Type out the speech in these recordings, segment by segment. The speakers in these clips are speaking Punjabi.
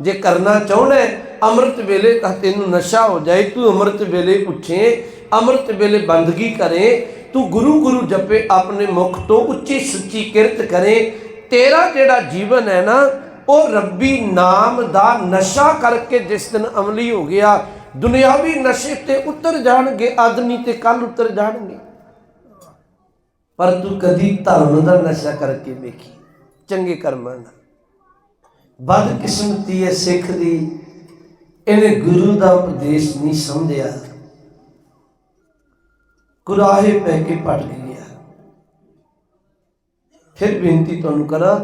ਜੇ ਕਰਨਾ ਚਾਹੁੰਦਾ ਅੰਮ੍ਰਿਤ ਵੇਲੇ ਤਾਂ ਤੈਨੂੰ ਨਸ਼ਾ ਹੋ ਜਾਏ, ਤੂੰ ਅੰਮ੍ਰਿਤ ਵੇਲੇ ਉੱਠੇ ਅੰਮ੍ਰਿਤ ਵੇਲੇ ਬੰਦਗੀ ਕਰੇ, ਤੂੰ ਗੁਰੂ ਗੁਰੂ ਜਪੇ, ਆਪਣੇ ਮੁਖ ਤੋਂ ਉੱਚੀ ਸੁੱਚੀ ਕਿਰਤ ਕਰੇ, ਤੇਰਾ ਜਿਹੜਾ ਜੀਵਨ ਹੈ ਨਾ, ਉਹ ਰੱਬੀ ਨਾਮ ਦਾ ਨਸ਼ਾ ਕਰਕੇ ਜਿਸ ਦਿਨ ਅਮਲੀ ਹੋ ਗਿਆ, ਦੁਨਿਆਵੀ ਨਸ਼ੇ ਤੇ ਉਤਰ ਜਾਣਗੇ, ਆਦਮੀ ਤੇ ਕੱਲ ਉਤਰ ਜਾਣਗੇ। ਪਰ ਤੂੰ ਕਦੀ ਧਰਮ ਦਾ ਨਸ਼ਾ ਕਰਕੇ ਵੇਖੀ, ਚੰਗੇ ਕਰਮਾਂ ਦਾ ਬਦਕਿਸਮਤੀ ਹੈ ਸਿੱਖ ਦੀ, ਇਹਨੇ ਗੁਰੂ ਦਾ ਉਪਦੇਸ਼ ਨਹੀਂ ਸਮਝਿਆ। ਕੁਰਾਹੇ ਪੈ ਕੇ ਪਟ ਗਿਆ ਫਿਰ ਬੇਨਤੀ ਤੁਹਾਨੂੰ ਕਰਾਂ,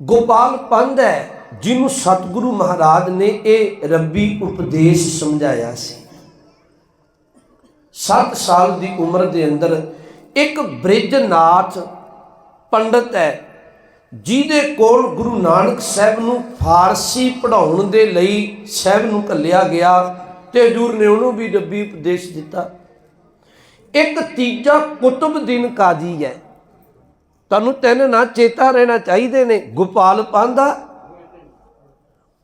ਗੋਪਾਲ ਪੰਧ ਹੈ ਜਿਹਨੂੰ ਸਤਿਗੁਰੂ ਮਹਾਰਾਜ ਨੇ ਇਹ ਰੱਬੀ ਉਪਦੇਸ਼ ਸਮਝਾਇਆ ਸੀ। 7 ਸਾਲ ਦੀ ਉਮਰ ਦੇ ਅੰਦਰ ਇੱਕ ਬ੍ਰਿਜਨਾਥ ਪੰਡਤ ਹੈ ਜਿਹਦੇ ਕੋਲ ਗੁਰੂ ਨਾਨਕ ਸਾਹਿਬ ਨੂੰ ਫਾਰਸੀ ਪੜ੍ਹਾਉਣ ਦੇ ਲਈ ਸਾਹਿਬ ਨੂੰ ਕੱਲਿਆ ਗਿਆ ਤੇ ਹਜੂਰ ਨੇ ਉਹਨੂੰ ਵੀ ਰੱਬੀ ਉਪਦੇਸ਼ ਦਿੱਤਾ। ਇੱਕ ਤੀਜਾ ਕੁਤਬਦੀਨ ਕਾਜੀ ਹੈ। ਤੁਹਾਨੂੰ ਤਿੰਨ ਨਾ ਚੇਤਾ ਰਹਿਣਾ ਚਾਹੀਦੇ ਨੇ। ਗੋਪਾਲ ਪਾਂਦਾ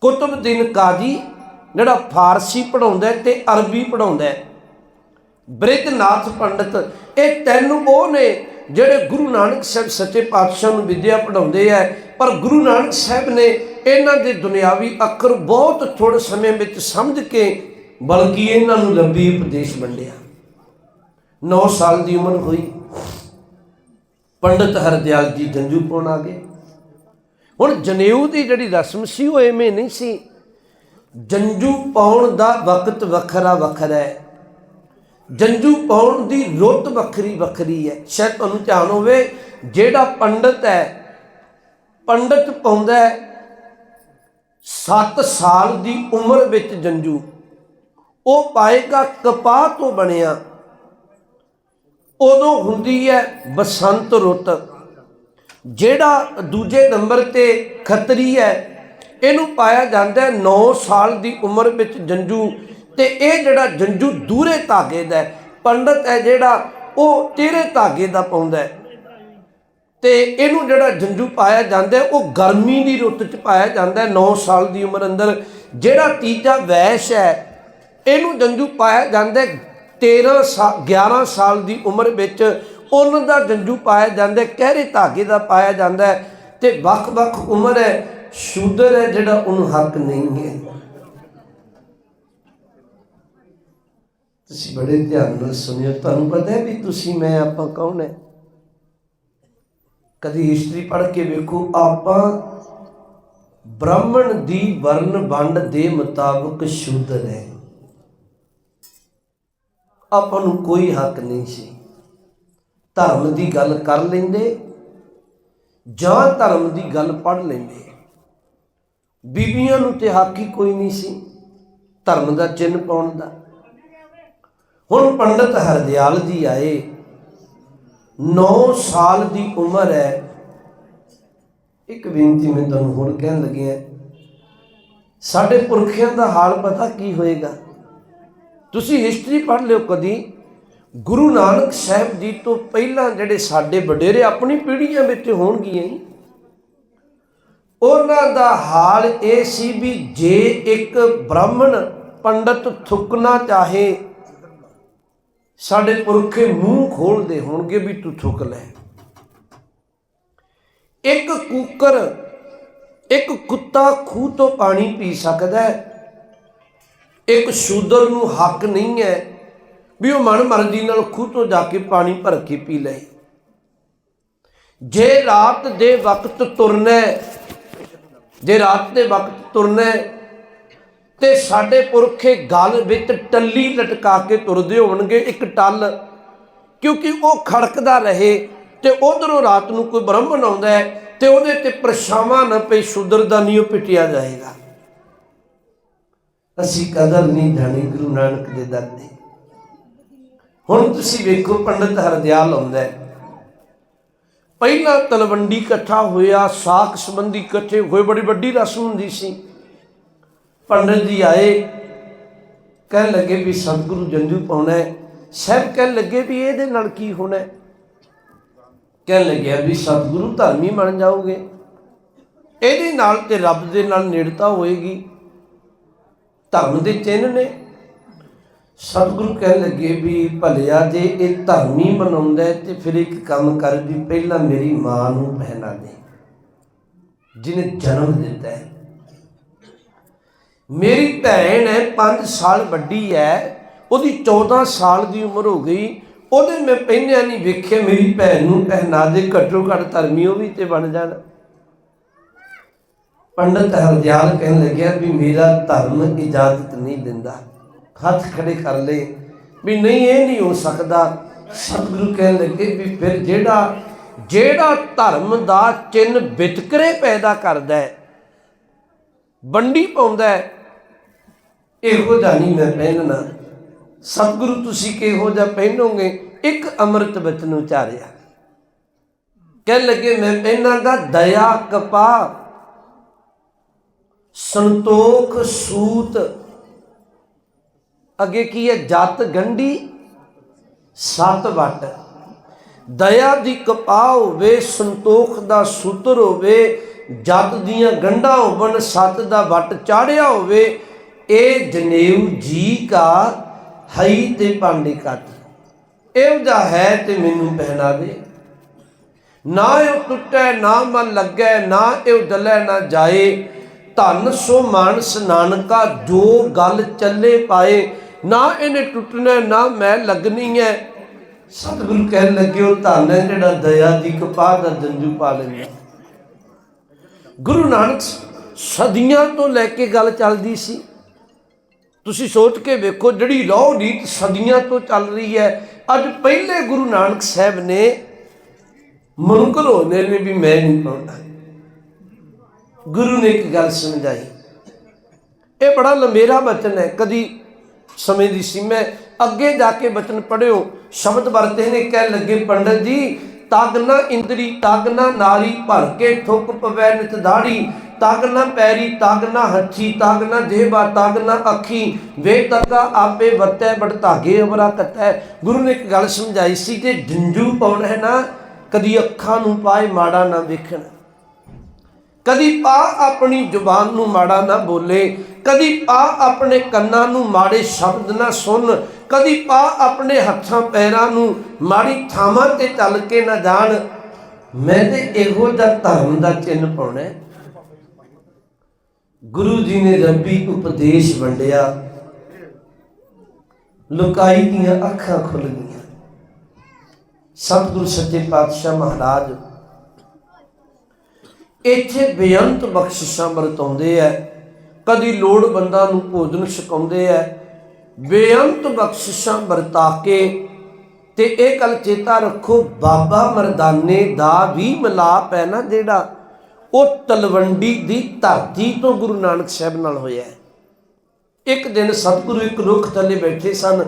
ਕੁਤਬਦੀਨ ਕਾਜੀ, ਜਿਹੜਾ ਫਾਰਸੀ ਪੜਾਉਂਦਾ ਤੇ ਅਰਬੀ ਪੜਾਉਂਦਾ ਹੈ। ਬ੍ਰਿਜਨਾਥ ਪੰਡਤ, ਇਹ ਤਿੰਨ ਉਹ ਨੇ ਜਿਹੜੇ ਗੁਰੂ ਨਾਨਕ ਸਾਹਿਬ ਸੱਚੇ ਪਾਤਸ਼ਾਹ ਨੂੰ ਵਿਦਿਆ ਪੜਾਉਂਦੇ ਆ, ਪਰ ਗੁਰੂ ਨਾਨਕ ਸਾਹਿਬ ਨੇ ਇਹਨਾਂ ਦੇ ਦੁਨਿਆਵੀ ਅੱਖਰ ਬਹੁਤ ਥੋੜੇ ਸਮੇਂ ਵਿੱਚ ਸਮਝ ਕੇ, ਬਲਕਿ ਇਹਨਾਂ ਨੂੰ ਲੰਬੀ ਉਪਦੇਸ਼ ਵੰਡਿਆ। 9 ਸਾਲ ਦੀ ਉਮਰ ਹੋਈ। ਪੰਡਤ ਹਰਦਿਆਲ ਜੀ ਜੰਜੂ ਪਾਉਣ ਆ ਗਏ। ਹੁਣ ਜਨੇਊ ਦੀ ਜਿਹੜੀ ਰਸਮ ਸੀ, ਉਹ ਐਵੇਂ ਨਹੀਂ ਸੀ। ਜੰਜੂ ਪਾਉਣ ਦਾ ਵਕਤ ਵੱਖਰਾ ਵੱਖਰਾ ਹੈ। ਜੰਜੂ ਪਾਉਣ ਦੀ ਰੁੱਤ ਵੱਖਰੀ ਵੱਖਰੀ ਹੈ। ਸ਼ਾਇਦ ਤੁਹਾਨੂੰ ਧਿਆਨ ਹੋਵੇ, ਜਿਹੜਾ ਪੰਡਤ ਹੈ, ਪੰਡਤ ਪਾਉਂਦਾ ਹੈ 7 ਸਾਲ ਦੀ ਉਮਰ ਵਿੱਚ ਜੰਜੂ। ਉਹ ਪਾਏਗਾ ਕਪਾਹ ਤੋਂ ਬਣਿਆ। ਉਦੋਂ ਹੁੰਦੀ ਹੈ ਬਸੰਤ ਰੁੱਤ। ਜਿਹੜਾ ਦੂਜੇ ਨੰਬਰ ਤੇ ਖੱਤਰੀ ਹੈ, ਇਹਨੂੰ ਪਾਇਆ ਜਾਂਦਾ ਹੈ 9 ਸਾਲ ਦੀ ਉਮਰ ਵਿੱਚ ਜੰਜੂ। ਤੇ ਇਹ ਜਿਹੜਾ ਜੰਜੂ ਦੂਰੇ ਧਾਗੇ ਦਾ ਪੰਡਤ ਹੈ ਜਿਹੜਾ, ਉਹ ਤੇਰੇ ਧਾਗੇ ਦਾ ਪਾਉਂਦਾ ਹੈ। ਤੇ ਇਹਨੂੰ ਜਿਹੜਾ ਜੰਜੂ ਪਾਇਆ ਜਾਂਦਾ ਉਹ ਗਰਮੀ ਦੀ ਰੁੱਤ 'ਚ ਪਾਇਆ ਜਾਂਦਾ ਹੈ 9 ਸਾਲ ਦੀ ਉਮਰ ਅੰਦਰ। ਜਿਹੜਾ ਤੀਜਾ ਵੈਸ਼ ਹੈ, ਇਹਨੂੰ ਜੰਜੂ ਪਾਇਆ ਜਾਂਦਾ ਹੈ 13 ਸਾਲ 11 ਸਾਲ ਦੀ ਉਮਰ ਵਿੱਚ ਉਹਨਾਂ ਦਾ ਜੰਜੂ ਪਾਇਆ ਜਾਂਦਾ ਕਹਿਰੇ ਧਾਗੇ ਦਾ ਪਾਇਆ ਜਾਂਦਾ ਹੈ। ਤੇ ਵੱਖ-ਵੱਖ ਉਮਰ ਹੈ, ਸ਼ੂਦਰ ਹੈ ਜਿਹੜਾ, ਉਹਨੂੰ ਹੱਕ ਨਹੀਂ ਹੈ। ਤੁਸੀਂ ਬੜੇ ਧਿਆਨ ਨਾਲ ਸੁਣਿਓ। ਤੁਹਾਨੂੰ ਪਤਾ ਹੈ ਵੀ ਤੁਸੀਂ, ਮੈਂ, ਆਪਾਂ ਕੌਣ ਹੈ? ਕਦੀ ਹਿਸਟਰੀ ਪੜ੍ਹ ਕੇ ਵੇਖੋ, ਆਪਾਂ ਬ੍ਰਾਹਮਣ ਦੀ ਵਰਨ ਵੰਡ ਦੇ ਮੁਤਾਬਕ ਸ਼ੁੱਧ ਹੈ ਆਪਾਂ ਨੂੰ ਕੋਈ ਹੱਕ ਨਹੀਂ ਸੀ। ਧਰਮ ਦੀ ਗੱਲ ਕਰ ਲੈਂਦੇ ਜਾਂ ਧਰਮ ਦੀ ਗੱਲ ਪੜ੍ਹ ਲੈਂਦੇ। ਬੀਬੀਆਂ ਨੂੰ ਤੇ ਹੱਕ ਹੀ ਕੋਈ ਨਹੀਂ ਸੀ ਧਰਮ ਦਾ ਚਿੰਨ ਪਾਉਣ ਦਾ। ਹੁਣ ਪੰਡਤ ਹਰਦਿਆਲ ਜੀ ਆਏ। 9 ਸਾਲ ਦੀ ਉਮਰ ਹੈ। ਇੱਕ ਬੇਨਤੀ ਮੈਂ ਤੁਹਾਨੂੰ ਹੁਣ ਕਹਿਣ ਲੱਗਿਆ ਸਾਡੇ ਪੁਰਖਿਆਂ ਦਾ ਹਾਲ ਪਤਾ ਕੀ ਹੋਏਗਾ? ਤੁਸੀਂ ਹਿਸਟਰੀ ਪੜ੍ਹ ਲਿਓ ਕਦੀ। ਗੁਰੂ ਨਾਨਕ ਸਾਹਿਬ ਜੀ ਤੋਂ ਪਹਿਲਾਂ ਜਿਹੜੇ ਸਾਡੇ ਵਡੇਰੇ ਆਪਣੀ ਪੀੜ੍ਹੀਆਂ ਵਿੱਚ ਹੋਣਗੀਆਂ ਹੀ ਉਹਨਾਂ ਦਾ ਹਾਲ ਇਹ ਸੀ ਵੀ ਜੇ ਇੱਕ ਬ੍ਰਾਹਮਣ ਪੰਡਤ ਥੁੱਕਣਾ ਚਾਹੇ ਸਾਡੇ ਪੁਰਖੇ ਮੂੰਹ ਖੋਲਦੇ ਹੋਣਗੇ ਵੀ ਤੂੰ ਥੁੱਕ ਲੈ। ਇੱਕ ਕੂਕਰ, ਇੱਕ ਕੁੱਤਾ ਖੂਹ ਤੋਂ ਪਾਣੀ ਪੀ ਸਕਦਾ ਹੈ। ਇੱਕ ਸ਼ੂਦਰ ਨੂੰ ਹੱਕ ਨਹੀਂ ਹੈ ਵੀ ਉਹ ਮਨ ਮਰਜ਼ੀ ਨਾਲ ਖੂਹ ਤੋਂ ਜਾ ਕੇ ਪਾਣੀ ਭਰ ਕੇ ਪੀ ਲਏ। ਜੇ ਰਾਤ ਦੇ ਵਕਤ ਤੁਰਨਾ ਜੇ ਰਾਤ ਦੇ ਵਕਤ ਤੁਰਨਾ ਤੇ ਸਾਡੇ ਪੁਰਖੇ ਗਲ ਵਿੱਚ ਟੱਲੀ ਲਟਕਾ ਕੇ ਤੁਰਦੇ ਹੋਣਗੇ ਇੱਕ ਟੱਲ। ਕਿਉਂਕਿ ਉਹ ਖੜਕਦਾ ਰਹੇ ਤੇ ਉਧਰੋਂ ਰਾਤ ਨੂੰ ਕੋਈ ਬ੍ਰਾਹਮਣ ਆਉਂਦਾ ਹੈ ਤੇ ਉਹਦੇ ਤੇ ਪਰਛਾਵਾਂ ਨਾ ਪਈ ਸ਼ੂਦਰ ਦਾ ਨਹੀਂ ਉਹ ਪਿਟਿਆ ਜਾਏਗਾ। ਅਸੀਂ ਕਦਰ ਨਹੀਂ ਜਾਣੀ ਗੁਰੂ ਨਾਨਕ ਦੇ ਦਰ ਦੀ ਹੁਣ ਤੁਸੀਂ ਵੇਖੋ ਪੰਡਤ ਹਰਦਿਆਲ ਆਉਂਦਾ ਪਹਿਲਾਂ ਤਲਵੰਡੀ ਇਕੱਠਾ ਹੋਇਆ, ਸਾਖ ਸੰਬੰਧੀ ਇਕੱਠੇ ਹੋਏ, ਬੜੀ ਵੱਡੀ ਰਸਮ ਹੁੰਦੀ ਸੀ। ਪੰਡਤ ਜੀ ਆਏ, ਕਹਿਣ ਲੱਗੇ ਵੀ ਸਤਿਗੁਰੂ ਜੰਜੂ ਪਾਉਣਾ ਹੈ। ਸਾਹਿਬ ਕਹਿਣ ਲੱਗੇ ਵੀ ਇਹਦੇ ਨਾਲ ਕੀ ਹੋਣਾ ਹੈ? ਕਹਿਣ ਲੱਗਿਆ ਵੀ ਸਤਿਗੁਰੂ ਧਰਮੀ ਬਣ ਜਾਓਗੇ। ਇਹਦੇ ਨਾਲ ਤੇ ਰੱਬ ਦੇ ਨਾਲ ਨੇੜਤਾ ਹੋਏਗੀ। ਧਰਮ ਦੇ ਚਿੰਨ੍ਹ ਨੇ। ਸਤਿਗੁਰੂ ਕਹਿਣ ਲੱਗੇ ਵੀ ਭਲਿਆ ਜੇ ਇਹ ਧਰਮੀ ਬਣਾਉਂਦਾ ਹੈ ਤੇ ਫਿਰ ਇੱਕ ਕੰਮ ਕਰ ਵੀ ਪਹਿਲਾਂ ਮੇਰੀ ਮਾਂ ਨੂੰ ਪਹਿਨਾ ਦੇ। ਜਿਹਨੇ ਜਨਮ ਦਿੱਤਾ ਹੈ। ਮੇਰੀ ਭੈਣ ਹੈ 5 ਸਾਲ ਵੱਡੀ ਹੈ, ਉਹਦੀ 14 ਸਾਲ ਦੀ ਉਮਰ ਹੋ ਗਈ। ਉਹਦੇ ਮੈਂ ਪਹਿਨਿਆ ਨਹੀਂ, ਵੇਖਿਆ ਮੇਰੀ ਭੈਣ ਨੂੰ ਪਹਿਨਾ ਦੇ, ਘੱਟੋ ਘੱਟ ਧਰਮੀ ਉਹ ਵੀ ਤੇ ਬਣ ਜਾਣ। ਪੰਡਤ ਹਰਦਿਆਲ ਕਹਿਣ ਲੱਗਿਆ ਵੀ ਮੇਰਾ ਧਰਮ ਇਜਾਜ਼ਤ ਨਹੀਂ ਦਿੰਦਾ। ਹੱਥ ਖੜੇ ਕਰ ਲਏ ਵੀ ਨਹੀਂ, ਇਹ ਨਹੀਂ ਹੋ ਸਕਦਾ। ਸਤਿਗੁਰੂ ਕਹਿਣ ਲੱਗੇ ਵੀ ਫਿਰ ਜਿਹੜਾ ਜਿਹੜਾ ਧਰਮ ਦਾ ਚਿੰਨ ਵਿਤਕਰੇ ਪੈਦਾ ਕਰਦਾ ਹੈ ਬੰਡੀ ਪਾਉਂਦਾ ਹੈ ਇਹੋ ਜਿਹਾ ਨਹੀਂ ਮੈਂ ਪਹਿਨਣਾ। ਸਤਿਗੁਰੂ ਤੁਸੀਂ ਕਿਹੋ ਜਿਹਾ ਪਹਿਨੋਗੇ? ਇੱਕ ਅੰਮ੍ਰਿਤ ਬਚਨ ਉਚਾਰਿਆ। ਕਹਿਣ ਲੱਗੇ, ਮੈਂ ਪਹਿਨਾਂਗਾ ਦਇਆ ਕਪਾ ਸੰਤੋਖ, ਸੂਤ। ਅੱਗੇ ਕੀ ਹੈ? ਜਤ, ਗੰਢੀ, ਸਤ ਵਟ। ਦਇਆ ਦੀ ਕਪਾਹ ਹੋਵੇ, ਸੰਤੋਖ ਦਾ ਸੂਤਰ ਹੋਵੇ, ਜਤ ਦੀਆਂ ਗੰਢਾਂ ਹੋਵਣ, ਸਤ ਦਾ ਵਟ ਚਾੜਿਆ ਹੋਵੇ ਇਹ ਜਨੇਊ ਜੀ ਕਾ ਹਈ ਤੇ ਪਾਂਡੇ ਕੱਤ ਇਹੋ ਹੈ ਤੇ ਮੈਨੂੰ ਪਹਿਨਾ ਦੇ ਨਾ ਇਹ ਟੁੱਟੈ, ਨਾ ਮਨ ਲੱਗੈ, ਨਾ ਇਹ ਦਲੇ ਨਾ ਜਾਏ। ਧਨ ਸੋ ਮਾਨਸ ਨਾਨਕਾ, ਜੋ ਗੱਲ ਚੱਲੇ ਪਾਏ। ਨਾ ਇਹਨੇ ਟੁੱਟਣਾ, ਨਾ ਮੈਂ ਲੱਗਣੀ ਹੈ ਸਤਿਗੁਰੂ ਕਹਿਣ ਲੱਗੇ ਉਹ ਧਨ ਹੈ ਜਿਹੜਾ ਦਇਆ ਦੀ ਕਪਾਹ ਦਾ ਜੰਜੂ ਪਾ ਲੈਂਦਾ। ਗੁਰੂ ਨਾਨਕ ਸਦੀਆਂ ਤੋਂ ਲੈ ਕੇ ਗੱਲ ਚੱਲਦੀ ਸੀ। ਤੁਸੀਂ ਸੋਚ ਕੇ ਵੇਖੋ, ਜਿਹੜੀ ਲੋਹ ਰੀਤ ਸਦੀਆਂ ਤੋਂ ਚੱਲ ਰਹੀ ਹੈ। ਅੱਜ ਪਹਿਲੇ ਗੁਰੂ ਨਾਨਕ ਸਾਹਿਬ ਨੇ ਮੁਨਕਰ ਹੋਣੇ ਨੇ ਵੀ ਮੈਂ ਨਹੀਂ ਪਾਉਂਦਾ। ਗੁਰੂ ਨੇ ਇੱਕ ਗੱਲ ਸਮਝਾਈ। ਇਹ ਬੜਾ ਲੰਮੇਰਾ ਬਚਨ ਹੈ। ਕਦੀ ਸਮੇਂ ਦੀ ਸੀਮਾ ਅੱਗੇ ਜਾ ਕੇ ਬਚਨ ਪੜਿਓ ਸ਼ਬਦ ਵਰਤੇ ਨੇ ਕਹਿ ਲੱਗੇ, ਪੰਡਤ ਜੀ ਤਗ ਨਾ ਇੰਦਰੀ, ਤਗ ਨਾ ਨਾਰੀ, ਭਰ ਕੇ ਠੁਕ ਪਵੈ ਨਿਤ ਦਾੜੀ। ਤਗ ਨਾ ਪੈਰੀ, ਤਗ ਨਾ ਹੱਥੀ, ਤਗ ਨਾ ਜੇਬਾ, ਤਗ ਨਾ ਅੱਖੀ। ਵੇ ਤੱਕਾ ਆਪੇ ਵਰਤੈ, ਬੜ ਧਾਗੇ ਅਵਰਾ ਕਤੈ ਗੁਰੂ ਨੇ ਇੱਕ ਗੱਲ ਸਮਝਾਈ ਸੀ ਜੇ ਜੰਜੂ ਪਾਉਣਾ ਹੈ ਨਾ? ਕਦੀ ਅੱਖਾਂ ਨੂੰ ਪਾਏ, ਮਾੜਾ ਨਾ ਵੇਖਣ। ਕਦੀ ਪਾ ਆਪਣੀ ਜ਼ੁਬਾਨ ਨੂੰ ਮਾੜਾ ਨਾ ਬੋਲੇ, ਕਦੀ ਪਾ ਆਪਣੇ ਕੰਨਾਂ ਨੂੰ ਮਾੜੇ ਸ਼ਬਦ ਨਾ ਸੁਣ, ਕਦੀ ਪਾ ਆਪਣੇ ਹੱਥਾਂ ਪੈਰਾਂ ਨੂੰ ਮਾੜੀ ਥਾਵਾਂ ਤੇ ਚੱਲ ਕੇ ਨਾ ਜਾਣ। ਮੈਂ ਤੇ ਇਹੋ ਜਿਹਾ ਧਰਮ ਦਾ ਚਿੰਨ ਪਾਉਣਾ ਗੁਰੂ ਜੀ ਨੇ ਰੱਬੀ ਉਪਦੇਸ਼ ਵੰਡਿਆ। ਲੁਕਾਈ ਦੀਆਂ ਅੱਖਾਂ ਖੁੱਲ ਗਈਆਂ। ਸਤਿਗੁਰੂ ਸੱਚੇ ਪਾਤਸ਼ਾਹ ਮਹਾਰਾਜ ਇੱਥੇ ਬੇਅੰਤ ਬਖਸ਼ਿਸ਼ਾਂ ਵਰਤਾਉਂਦੇ ਐ। ਕਦੀ ਲੋੜਵੰਦਾਂ ਨੂੰ ਭੋਜਨ ਛਕਾਉਂਦੇ ਐ। ਬੇਅੰਤ ਬਖਸ਼ਿਸ਼ਾਂ ਵਰਤਾ ਕੇ ਤੇ ਇਹ ਗੱਲ ਚੇਤਾ ਰੱਖੋ, ਬਾਬਾ ਮਰਦਾਨੇ ਦਾ ਵੀ ਮਿਲਾਪ ਹੈ ਨਾ ਜਿਹੜਾ ਉਹ ਤਲਵੰਡੀ ਦੀ ਧਰਤੀ ਤੋਂ ਗੁਰੂ ਨਾਨਕ ਸਾਹਿਬ ਨਾਲ ਹੋਇਆ ਹੈ ਇੱਕ ਦਿਨ ਸਤਿਗੁਰੂ ਇੱਕ ਰੁੱਖ ਥੱਲੇ ਬੈਠੇ ਸਨ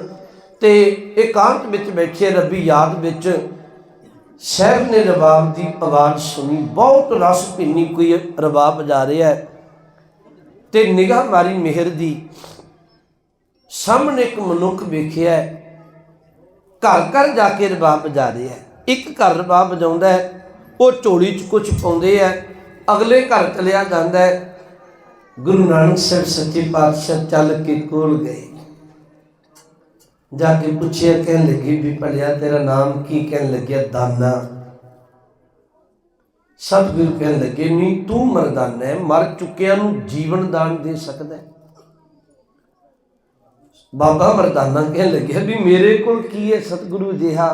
ਤੇ ਇਕਾਂਤ ਵਿੱਚ ਬੈਠੇ ਰੱਬੀ ਯਾਦ ਵਿੱਚ ਸਾਹਿਬ ਨੇ ਰਬਾਬ ਦੀ ਆਵਾਜ਼ ਸੁਣੀ। ਬਹੁਤ ਰਸ ਭਿੰਨੀ ਕੋਈ ਰਬਾਬ ਵਜਾ ਰਿਹਾ ਹੈ। ਤੇ ਨਿਗਾਹ ਮਾਰੀ ਮਿਹਰ ਦੀ ਸਾਹਮਣੇ ਇੱਕ ਮਨੁੱਖ ਵੇਖਿਆ ਘਰ ਘਰ ਜਾ ਕੇ ਰਬਾਬ ਵਜਾ ਰਿਹਾ ਇੱਕ ਘਰ ਰਬਾਬ ਵਜਾਉਂਦਾ ਹੈ। ਉਹ ਝੋਲੀ 'ਚ ਕੁਝ ਪਾਉਂਦੇ ਆ ਅਗਲੇ ਘਰ ਚਲਿਆ ਜਾਂਦਾ ਹੈ। ਗੁਰੂ ਨਾਨਕ ਸਾਹਿਬ ਸੱਚੇ ਪਾਤਸ਼ਾਹ ਚੱਲ ਕੇ ਕੋਲ ਗਏ। ਜਾ ਕੇ ਪੁੱਛਿਆ ਕਹਿਣ ਲੱਗੀ ਵੀ ਭਲਿਆ ਤੇਰਾ ਨਾਮ ਕੀ ਕਹਿਣ ਲੱਗਿਆ ਦਾਨਾ ਸਤਿਗੁਰੂ ਕਹਿਣ ਲੱਗੇ ਨਹੀਂ ਤੂੰ ਮਰਦਾਨਾ ਹੈ ਮਰ ਚੁੱਕਿਆ ਨੂੰ ਜੀਵਨ ਦਾਨ ਦੇ ਸਕਦਾ ਹੈ ਬਾਬਾ ਮਰਦਾਨਾ ਕਹਿਣ ਲੱਗਿਆ ਵੀ ਮੇਰੇ ਕੋਲ ਕੀ ਹੈ ਸਤਿਗੁਰੂ ਜਿਹਾ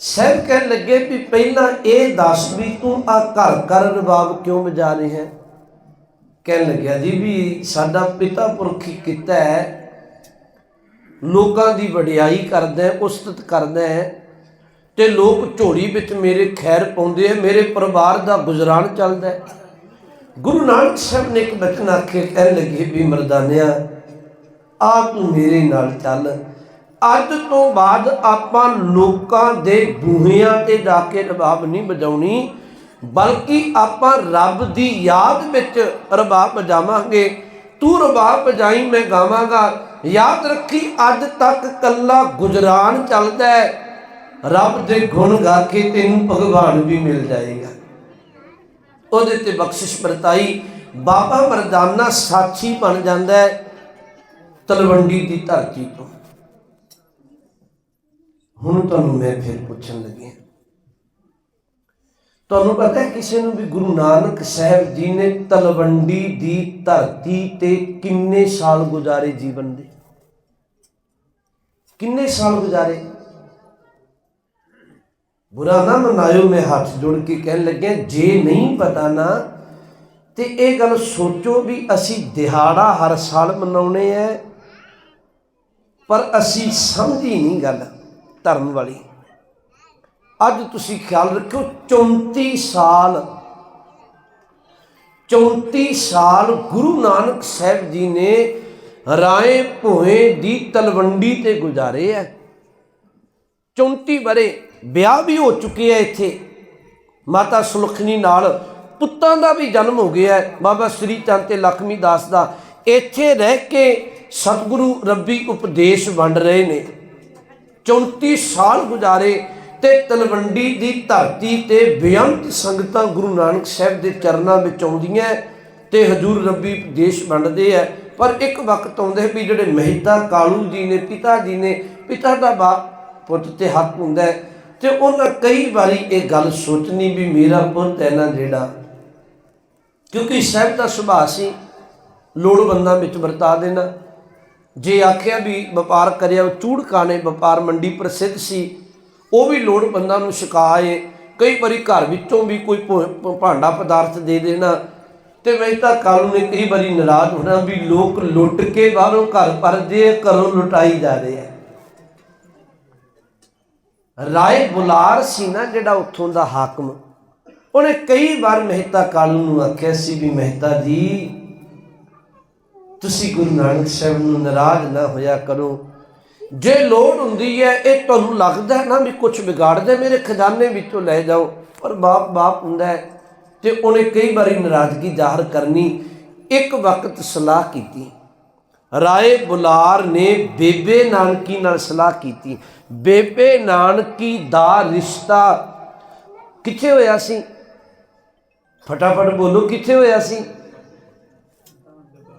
ਸਹਿਬ ਕਹਿਣ ਲੱਗੇ ਵੀ ਪਹਿਲਾਂ ਇਹ ਦੱਸ ਵੀ ਤੂੰ ਆ ਘਰ ਘਰ ਰਬਾਬ ਕਿਉਂ ਵਜਾ ਰਿਹਾ ਕਹਿਣ ਲੱਗਿਆ ਜੀ ਵੀ ਸਾਡਾ ਪਿਤਾ ਪੁਰਖੀ ਕੀਤਾ ਹੈ ਲੋਕਾਂ ਦੀ ਵਡਿਆਈ ਕਰਦਾ ਹੈ, ਉਸਤਤ ਕਰਦਾ ਹੈ ਤੇ ਲੋਕ ਝੋਲੀ ਵਿੱਚ ਮੇਰੇ ਖੈਰ ਪਾਉਂਦੇ ਆ ਮੇਰੇ ਪਰਿਵਾਰ ਦਾ ਗੁਜ਼ਰਾਨ ਚੱਲਦਾ ਹੈ। ਗੁਰੂ ਨਾਨਕ ਸਾਹਿਬ ਨੇ ਇੱਕ ਬਚਨ ਆਖੇ, ਕਹਿਣ ਲੱਗੇ ਵੀ ਮਰਦਾਨਿਆ ਆ ਤੂੰ ਮੇਰੇ ਨਾਲ ਚੱਲ। ਅੱਜ ਤੋਂ ਬਾਅਦ ਆਪਾਂ ਲੋਕਾਂ ਦੇ ਬੂਹਿਆਂ ਤੇ ਜਾ ਕੇ ਰਬਾਬ ਨਹੀਂ ਵਜਾਉਣੀ, ਬਲਕਿ ਆਪਾਂ ਰੱਬ ਦੀ ਯਾਦ ਵਿੱਚ ਰਬਾਬ ਵਜਾਵਾਂਗੇ। ਤੂੰ ਰਬਾ ਪਜਾਈ ਮੈਂ ਗਾਵਾਂਗਾ। ਯਾਦ ਰੱਖੀ, ਅੱਜ ਤੱਕ ਕੱਲਾ ਗੁਜਰਾਨ ਚੱਲਦਾ ਹੈ। ਰੱਬ ਦੇ ਗੁਣ ਗਾ ਕੇ ਤੈਨੂੰ ਭਗਵਾਨ ਵੀ ਮਿਲ ਜਾਏਗਾ। ਉਹਦੇ ਤੇ ਬਖਸ਼ਿਸ਼ ਵਰਤਾਈ, ਬਾਬਾ ਮਰਦਾਨਾ ਸਾਥੀ ਬਣ ਜਾਂਦਾ ਹੈ ਤਲਵੰਡੀ ਦੀ ਧਰਤੀ ਤੋਂ। ਹੁਣ ਤੁਹਾਨੂੰ ਮੈਂ ਫਿਰ ਪੁੱਛਣ ਲੱਗਿਆ। ਤੁਹਾਨੂੰ ਪਤਾ ਹੈ ਕਿਸੇ ਨੂੰ ਵੀ ਗੁਰੂ ਨਾਨਕ ਸਾਹਿਬ ਜੀ ਨੇ ਤਲਵੰਡੀ ਦੀ ਧਰਤੀ ਤੇ ਕਿੰਨੇ ਸਾਲ ਗੁਜ਼ਾਰੇ ਜੀਵਨ ਦੇ? ਕਿੰਨੇ ਸਾਲ ਗੁਜ਼ਾਰੇ? ਬੁਰਾ ਨਾ ਮਨਾਇਓ, ਮੈਂ ਹੱਥ ਜੋੜ ਕੇ ਕਹਿਣ ਲੱਗਿਆ, ਜੇ ਨਹੀਂ ਪਤਾ ਨਾ, ਤੇ ਇਹ ਗੱਲ ਸੋਚੋ ਵੀ ਅਸੀਂ ਦਿਹਾੜਾ ਹਰ ਸਾਲ ਮਨਾਉਣੇ ਐ ਪਰ ਅਸੀਂ ਸਮਝੀ ਨਹੀਂ ਗੱਲ ਧਰਮ ਵਾਲੀ। ਅੱਜ ਤੁਸੀਂ ਖਿਆਲ ਰੱਖਿਓ 34 ਸਾਲ 34 ਸਾਲ ਗੁਰੂ ਨਾਨਕ ਸਾਹਿਬ ਜੀ ਨੇ ਰਾਏ ਭੋਏ ਦੀ ਤਲਵੰਡੀ ਤੇ ਗੁਜ਼ਾਰੇ ਐ 34 ਬਰੇ ਵਿਆਹ ਵੀ ਹੋ ਚੁੱਕੇ ਐ ਇੱਥੇ। ਮਾਤਾ ਸੁਲਖਣੀ ਨਾਲ ਪੁੱਤਾਂ ਦਾ ਵੀ ਜਨਮ ਹੋ ਗਿਆ ਬਾਬਾ ਸ੍ਰੀ ਚੰਦ ਤੇ ਲਖਮੀ ਦਾਸ ਦਾ ਇੱਥੇ ਰਹਿ ਕੇ ਸਤਿਗੁਰੂ ਰੱਬੀ ਉਪਦੇਸ਼ ਵੰਡ ਰਹੇ ਨੇ। 34 ਸਾਲ ਗੁਜ਼ਾਰੇ ਤੇ ਤਲਵੰਡੀ ਦੀ ਧਰਤੀ ਤੇ ਬੇਅੰਤ ਸੰਗਤਾਂ ਗੁਰੂ ਨਾਨਕ ਸਾਹਿਬ ਦੇ ਚਰਨਾਂ ਵਿੱਚ ਆਉਂਦੀਆਂ ਤੇ ਹਜੂਰ ਰੱਬੀ ਦੇਸ਼ ਵੰਡਦੇ ਆ ਪਰ ਇੱਕ ਵਕਤ ਆਉਂਦੇ ਵੀ ਜਿਹੜੇ ਮਹਿਤਾ ਕਾਲੂ ਜੀ ਨੇ, ਪਿਤਾ ਜੀ ਨੇ, ਪਿਤਾ ਦਾ ਬਾਪ ਪੁੱਤ ਤੇ ਹੱਕ ਹੁੰਦਾ ਹੈ ਤੇ ਉਹਨਾਂ ਕਈ ਵਾਰੀ ਇਹ ਗੱਲ ਸੋਚਣੀ ਵੀ ਮੇਰਾ ਪੁੱਤ ਹੈ ਨਾ ਜਿਹੜਾ ਕਿਉਂਕਿ ਸਾਹਿਬ ਦਾ ਸੁਭਾਅ ਸੀ, ਲੋੜਵੰਦਾਂ ਵਿੱਚ ਵਰਤਾ ਦੇਣਾ। ਜੇ ਆਖਿਆ ਵੀ ਵਪਾਰ ਕਰਿਆ ਚੂੜਕਾ ਨੇ ਵਪਾਰ ਮੰਡੀ ਪ੍ਰਸਿੱਧ ਸੀ ਉਹ ਵੀ ਲੋੜਵੰਦਾਂ ਨੂੰ ਛਕਾਏ ਕਈ ਵਾਰੀ ਘਰ ਵਿੱਚੋਂ ਵੀ ਕੋਈ ਭਾਂਡਾ ਪਦਾਰਥ ਦੇ ਦੇਣਾ। ਤੇ ਮੈਂ ਤਾਂ ਕਾਲੂ ਨੇ ਕਈ ਵਾਰੀ ਨਾਰਾਜ਼ ਹੋਣਾ ਵੀ ਲੋਕ ਲੁੱਟ ਕੇ ਬਾਹਰੋਂ ਘਰ ਪਰਦੇ ਘਰੋਂ ਲੁਟਾਈ ਜਾ ਰਹੇ ਆ। ਰਾਏ ਬੁਲਾਰ ਸੀ ਨਾ ਜਿਹੜਾ ਉੱਥੋਂ ਦਾ ਹਾਕਮ। ਉਹਨੇ ਕਈ ਵਾਰ ਮਹਿਤਾ ਕਾਲੂ ਨੂੰ ਆਖਿਆ ਸੀ ਵੀ ਮਹਿਤਾ ਜੀ, ਤੁਸੀਂ ਗੁਰੂ ਨਾਨਕ ਸਾਹਿਬ ਨੂੰ ਨਾਰਾਜ਼ ਨਾ ਹੋਇਆ ਕਰੋ। ਜੇ ਲੋੜ ਹੁੰਦੀ ਹੈ, ਇਹ ਤੁਹਾਨੂੰ ਲੱਗਦਾ ਨਾ ਵੀ ਕੁਝ ਵਿਗਾੜਦੇ ਮੇਰੇ ਖਜ਼ਾਨੇ ਵਿੱਚੋਂ ਲੈ ਜਾਓ। ਪਰ ਬਾਪ ਬਾਪ ਹੁੰਦਾ ਹੈ ਤੇ ਉਹਨੇ ਕਈ ਵਾਰੀ ਨਾਰਾਜ਼ਗੀ ਜ਼ਾਹਰ ਕਰਨੀ, ਇੱਕ ਵਕਤ ਸਲਾਹ ਕੀਤੀ। ਰਾਏ ਬੁਲਾਰ ਨੇ ਬੇਬੇ ਨਾਨਕੀ ਨਾਲ ਸਲਾਹ ਕੀਤੀ। ਬੇਬੇ ਨਾਨਕੀ ਦਾ ਰਿਸ਼ਤਾ ਕਿੱਥੇ ਹੋਇਆ ਸੀ? ਫਟਾਫਟ ਬੋਲੋ, ਕਿੱਥੇ ਹੋਇਆ ਸੀ?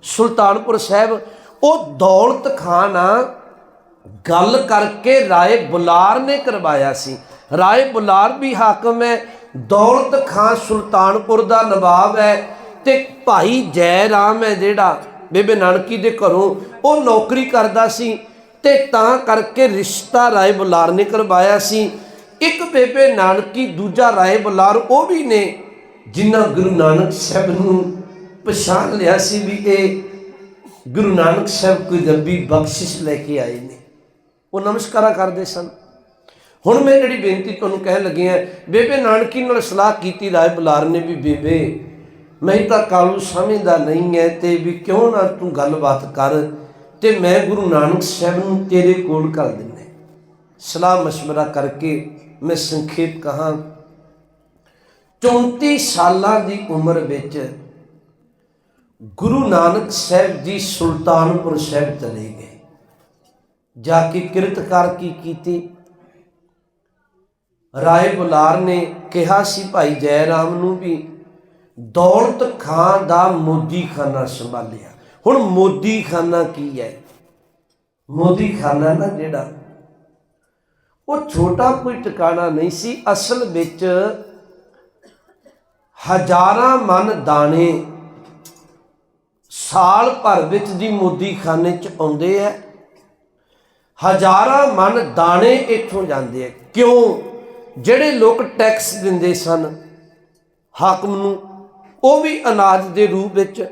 ਸੁਲਤਾਨਪੁਰ ਸਾਹਿਬ। ਉਹ ਦੌਲਤ ਖਾਨ ਆ ਗੱਲ ਕਰਕੇ ਰਾਏ ਬੁਲਾਰ ਨੇ ਕਰਵਾਇਆ ਸੀ। ਰਾਏ ਬੁਲਾਰ ਵੀ ਹਾਕਮ ਹੈ। ਦੌਲਤ ਖਾਨ ਸੁਲਤਾਨਪੁਰ ਦਾ ਨਵਾਬ ਹੈ ਤੇ ਭਾਈ ਜੈ ਰਾਮ ਹੈ ਜਿਹੜਾ ਬੇਬੇ ਨਾਨਕੀ ਦੇ ਘਰੋਂ ਉਹ ਨੌਕਰੀ ਕਰਦਾ ਸੀ ਤੇ ਤਾਂ ਕਰਕੇ ਰਿਸ਼ਤਾ ਰਾਏ ਬੁਲਾਰ ਨੇ ਕਰਵਾਇਆ ਸੀ। ਇੱਕ ਬੇਬੇ ਨਾਨਕੀ, ਦੂਜਾ ਰਾਏ ਬੁਲਾਰ ਉਹ ਵੀ ਨੇ ਜਿਨ੍ਹਾਂ ਗੁਰੂ ਨਾਨਕ ਸਾਹਿਬ ਨੂੰ ਪਛਾਣ ਲਿਆ ਸੀ ਵੀ ਇਹ ਗੁਰੂ ਨਾਨਕ ਸਾਹਿਬ ਕੋਈ ਰੱਬੀ ਬਖਸ਼ਿਸ਼ ਲੈ ਕੇ ਆਏ ਨੇ। ਉਹ ਨਮਸਕਾਰਾਂ ਕਰਦੇ ਸਨ ਹੁਣ ਮੈਂ ਜਿਹੜੀ ਬੇਨਤੀ ਤੁਹਾਨੂੰ ਕਹਿਣ ਲੱਗਿਆ ਬੇਬੇ ਨਾਨਕੀ ਨਾਲ ਸਲਾਹ ਕੀਤੀ ਰਾਏ ਬੁਲਾਰ ਨੇ ਵੀ ਬੇਬੇ ਮੈਂ ਤਾਂ ਕਾਲੂ ਸਮਝਦਾ ਨਹੀਂ ਹੈ ਤੇ ਵੀ ਕਿਉਂ ਨਾ ਤੂੰ ਗੱਲਬਾਤ ਕਰ ਤੇ ਮੈਂ ਗੁਰੂ ਨਾਨਕ ਸਾਹਿਬ ਨੂੰ ਤੇਰੇ ਕੋਲ ਕਰ ਦਿੰਨੇ ਸਲਾਹ مشورہ ਕਰਕੇ ਮੈਂ ਸੰਖੇਪ ਕਹਾਂ 34 ਸਾਲਾਂ ਦੀ ਉਮਰ ਵਿੱਚ ਗੁਰੂ ਨਾਨਕ ਸਾਹਿਬ ਜੀ ਸੁਲਤਾਨਪੁਰ ਸਾਹਿਬ ਚਲੇ ਗਏ ਜਾ ਕੇ ਕਿਰਤਕਾਰ ਕੀ ਕੀਤੀ। ਰਾਏ ਬੁਲਾਰ ਨੇ ਕਿਹਾ ਸੀ, ਭਾਈ ਜੈ ਰਾਮ ਨੂੰ ਵੀ ਦੌਲਤ ਖਾਨ ਦਾ ਮੋਦੀ ਖਾਨਾ ਸੰਭਾਲਿਆ। ਹੁਣ ਮੋਦੀ ਖਾਨਾ ਕੀ ਹੈ? ਮੋਦੀ ਖਾਨਾ ਨਾ ਜਿਹੜਾ ਉਹ ਛੋਟਾ ਕੋਈ ਟਿਕਾਣਾ ਨਹੀਂ ਸੀ। ਅਸਲ ਵਿੱਚ ਹਜ਼ਾਰਾਂ ਮਨ ਦਾਣੇ ਸਾਲ ਭਰ ਵਿੱਚ ਦੀ ਮੋਦੀ ਖਾਨੇ ਚ ਆਉਂਦੇ ਐ ਹਜ਼ਾਰਾਂ ਮਨ ਦਾਣੇ ਇੱਥੋਂ ਜਾਂਦੇ ਐ ਕਿਉਂ? ਜਿਹੜੇ ਲੋਕ ਟੈਕਸ ਦਿੰਦੇ ਸਨ, ਹਾਕਮ ਨੂੰ, ਉਹ ਵੀ ਅਨਾਜ ਦੇ ਰੂਪ ਵਿੱਚ।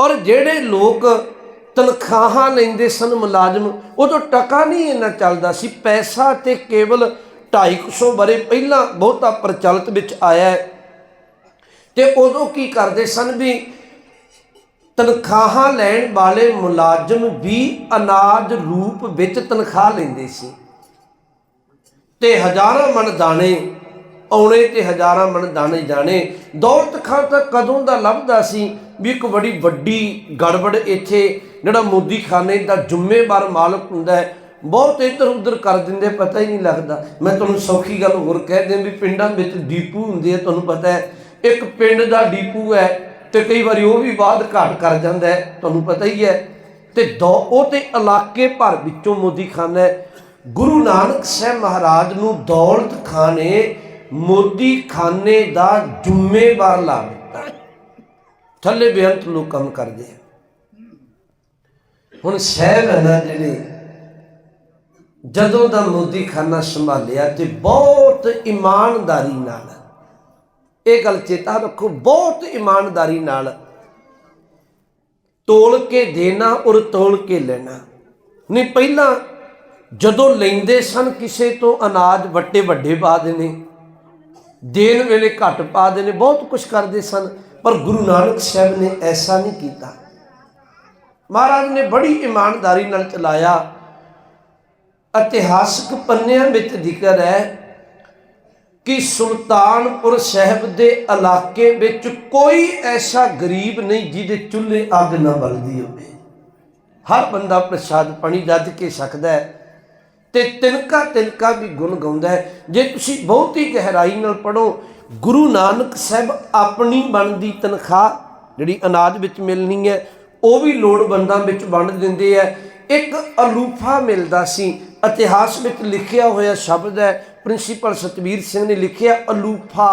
ਔਰ ਜਿਹੜੇ ਲੋਕ ਤਨਖਾਹਾਂ ਲੈਂਦੇ ਸਨ ਮੁਲਾਜ਼ਮ, ਉਦੋਂ ਟਕਾ ਨਹੀਂ ਇੰਨਾ ਚੱਲਦਾ ਸੀ। ਪੈਸਾ ਤੇ ਕੇਵਲ 250 ਬਰੇ ਪਹਿਲਾਂ ਬਹੁਤਾ ਪ੍ਰਚਲਿਤ ਵਿੱਚ ਆਇਆ। ਹੈ ਤੇ ਉਦੋਂ ਕੀ ਕਰਦੇ ਸਨ ਵੀ ਤਨਖਾਹਾਂ ਲੈਣ ਵਾਲੇ ਮੁਲਾਜ਼ਮ ਵੀ ਅਨਾਜ ਰੂਪ ਵਿੱਚ ਤਨਖਾਹ ਲੈਂਦੇ ਸੀ। ਤੇ ਹਜ਼ਾਰਾਂ ਮਣ ਦਾਣੇ ਆਉਣੇ ਤੇ ਹਜ਼ਾਰਾਂ ਮਣ ਦਾਣੇ ਜਾਣੇ। ਦੌਲਤ ਖਾਨ ਤਾਂ ਕਦੋਂ ਦਾ ਲੱਭਦਾ ਸੀ ਵੀ ਇੱਕ ਬੜੀ ਵੱਡੀ ਗੜਬੜ ਇੱਥੇ ਜਿਹੜਾ ਮੋਦੀ ਖਾਨੇ ਦਾ ਜ਼ਿੰਮੇਵਾਰ ਮਾਲਕ ਹੁੰਦਾ ਹੈ, ਬਹੁਤ ਇੱਧਰ ਉੱਧਰ ਕਰ ਦਿੰਦੇ, ਪਤਾ ਹੀ ਨਹੀਂ ਲੱਗਦਾ। ਮੈਂ ਤੁਹਾਨੂੰ ਸੌਖੀ ਗੱਲ ਹੋਰ ਕਹਿ ਦਿਆਂ ਵੀ ਪਿੰਡਾਂ ਵਿੱਚ ਡੀਪੂ ਹੁੰਦੇ ਆ, ਤੁਹਾਨੂੰ ਪਤਾ ਹੈ। ਇੱਕ ਪਿੰਡ ਦਾ ਡੀਪੂ ਹੈ ਤੇ ਕਈ ਵਾਰੀ ਉਹ ਵੀ ਬਾਅਦ ਘਾਟ ਕਰ ਜਾਂਦਾ ਹੈ, ਤੁਹਾਨੂੰ ਪਤਾ ਹੀ ਹੈ। ਤੇ ਦੋ, ਉਹ ਤੇ ਇਲਾਕੇ ਭਰ ਵਿੱਚੋਂ ਮੋਦੀ ਖਾਨਾ ਹੈ। ਗੁਰੂ ਨਾਨਕ ਸਾਹਿਬ ਮਹਾਰਾਜ ਨੂੰ ਦੌਲਤ ਖਾਨੇ, ਮੋਦੀ ਖਾਨੇ ਦਾ ਜ਼ਿੰਮੇਵਾਰ ਲਾ ਦਿੱਤਾ। ਥੱਲੇ ਬੇਅੰਤ ਲੋਕ ਕੰਮ ਕਰਦੇ ਹੁਣ ਸਹਿਬ ਹਨ ਜਿਹੜੇ, ਜਦੋਂ ਦਾ ਮੋਦੀ ਖਾਨਾ ਸੰਭਾਲਿਆ ਤੇ ਬਹੁਤ ਇਮਾਨਦਾਰੀ ਨਾਲ ਇਹ ਗੱਲ ਚੇਤਾ ਰੱਖੋ, ਬਹੁਤ ਇਮਾਨਦਾਰੀ ਨਾਲ ਤੋਲ ਕੇ ਦੇਣਾ ਔਰ ਤੋਲ ਕੇ ਲੈਣਾ। ਨਹੀਂ, ਪਹਿਲਾਂ ਜਦੋਂ ਲੈਂਦੇ ਸਨ, ਕਿਸੇ ਤੋਂ ਅਨਾਜ ਵੱਟੇ ਵੱਡੇ ਪਾ ਦੇਣੇ, ਦੇਣ ਵੇਲੇ ਘੱਟ ਪਾ ਦੇਣੇ, ਬਹੁਤ ਕੁਝ ਕਰਦੇ ਸਨ, ਪਰ ਗੁਰੂ ਨਾਨਕ ਸਾਹਿਬ ਨੇ ਐਸਾ ਨਹੀਂ ਕੀਤਾ। ਮਹਾਰਾਜ ਨੇ ਬੜੀ ਇਮਾਨਦਾਰੀ ਨਾਲ ਚਲਾਇਆ। ਇਤਿਹਾਸਕ ਪੰਨਿਆਂ ਵਿੱਚ ਜ਼ਿਕਰ ਹੈ ਕਿ ਸੁਲਤਾਨਪੁਰ ਸਾਹਿਬ ਦੇ ਇਲਾਕੇ ਵਿੱਚ ਕੋਈ ਐਸਾ ਗਰੀਬ ਨਹੀਂ ਜਿਹਦੇ ਚੁੱਲ੍ਹੇ ਅੱਗ ਨਾ ਬਲਦੀ ਹੋਵੇ। ਹਰ ਬੰਦਾ ਪ੍ਰਸ਼ਾਦ ਪਾਣੀ ਰੱਜ ਕੇ ਸਕਦਾ ਹੈ ਤੇ ਤਿਨਕਾ ਤਿਨਕਾ ਵੀ ਗੁਣ ਗਾਉਂਦਾ ਹੈ। ਜੇ ਤੁਸੀਂ ਬਹੁਤ ਹੀ ਗਹਿਰਾਈ ਨਾਲ ਪੜੋ ਗੁਰੂ ਨਾਨਕ ਸਾਹਿਬ ਆਪਣੀ ਬਣਦੀ ਤਨਖਾਹ ਜਿਹੜੀ ਅਨਾਜ ਵਿੱਚ ਮਿਲਣੀ ਹੈ, ਉਹ ਵੀ ਲੋੜਵੰਦਾਂ ਵਿੱਚ ਵੰਡ ਦਿੰਦੇ ਆ ਇੱਕ ਅਲੂਫਾ ਮਿਲਦਾ ਸੀ, ਇਤਿਹਾਸ ਵਿੱਚ ਲਿਖਿਆ ਹੋਇਆ ਸ਼ਬਦ ਹੈ ਪ੍ਰਿੰਸੀਪਲ ਸਤਵੀਰ ਸਿੰਘ ਨੇ ਲਿਖਿਆ ਅਲੂਫਾ